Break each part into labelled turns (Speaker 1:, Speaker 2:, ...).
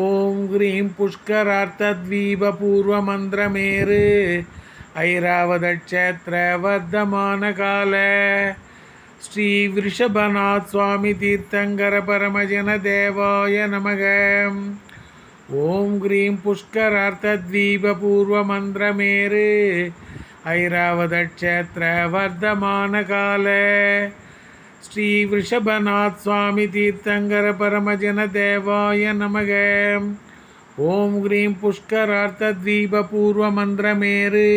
Speaker 1: ॐ ह्रीं पुष्करार्थद्वीपपूर्वमन्त्रमेरु ऐरावदक्षेत्रवर्धमानकाल श्रीवृषभनाथ स्वामितीर्थङ्करपरमजनदेवाय नमः ॐ ह्रीं पुष्करार्थद्वीपपूर्वमन्त्रमेरु ऐरावदक्षेत्रवर्धमानकाल ஸ்ரீ விஷபநாத் சுவாமி தீர்த்தங்கர பரமஜன தேவாய நமக. ஓம் கிரீம் புஷ்கரார்த்த தீப பூர்வ மந்திரமேரு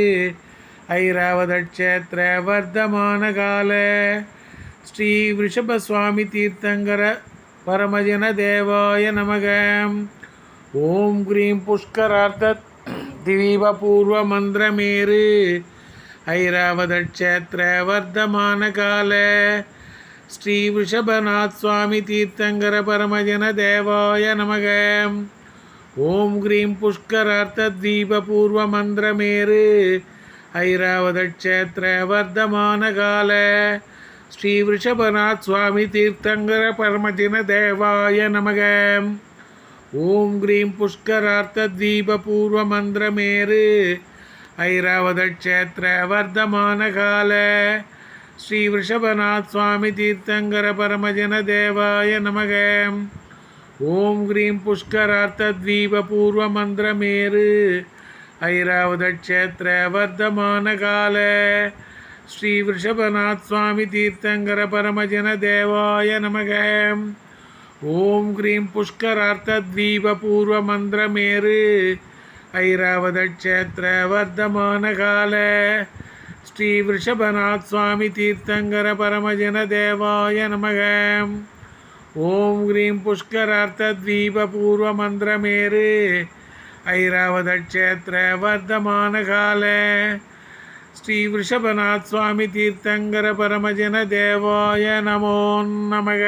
Speaker 1: ஐராவதக்ஷேத்திர வர்த்தமான கால. ஸ்ரீ விஷப சுவாமி தீர்த்தங்கர பரமஜன தேவாய நமக. ஓம் கிரீம் புஷ்கரார்த்த தீப பூர்வ மந்திரமேரு ஐராவதக்ஷேத்திர வர்த்தமான கால. ஸ்ரீ விஷபநாத் சுவாமி தீர்த்தங்கர பரமஜன தேவாய நமக. ஓம் கிரீம் புஷ்கரார்த்த தீப பூர்வ மந்திரமேரு ஐராவதக்ஷேத்திர வர்த்தமான கால. ஸ்ரீ விஷபநாத் சுவாமி தீர்த்தங்கர பரமஜன தேவாய நமக. ஓம் கிரீம் புஷ்கரார்த்த தீப பூர்வ மந்திரமேரு ஐராவதக்ஷேத்திர வர்த்தமான கால. ஸ்ரீ ரிஷபநாத் சுவாமி தீர்த்தங்கர பரமஜன தேவாய நமக. ஓம் கிரீம் புஷ்கரார்த்த தீப பூர்வ மந்திரமேரு ஐராவதக்ஷேத்திர வர்த்தமான கால. ஸ்ரீ ரிஷபநாத் சுவாமி தீர்த்தங்கர பரமஜன தேவாய நமக. ஓம் கிரீம் புஷ்கரார்த்த தீப பூர்வ மந்திரமேரு ஐராவதக்ஷேத்திர வர்த்தமான கால. ஸ்ரீ ரிஷபநாத் சுவாமி தீர்த்தங்கர பரமஜன தேவாய நமக. ஓம் கிரீம் புஷ்கரார்த்த தீப பூர்வ மந்திரமேரு ஐராவதக்ஷேத்திர வர்த்தமான கால ஸ்ரீ ரிஷபநாத் சுவாமி தீர்த்தங்கர பரமஜன தேவாய நமோ நமக.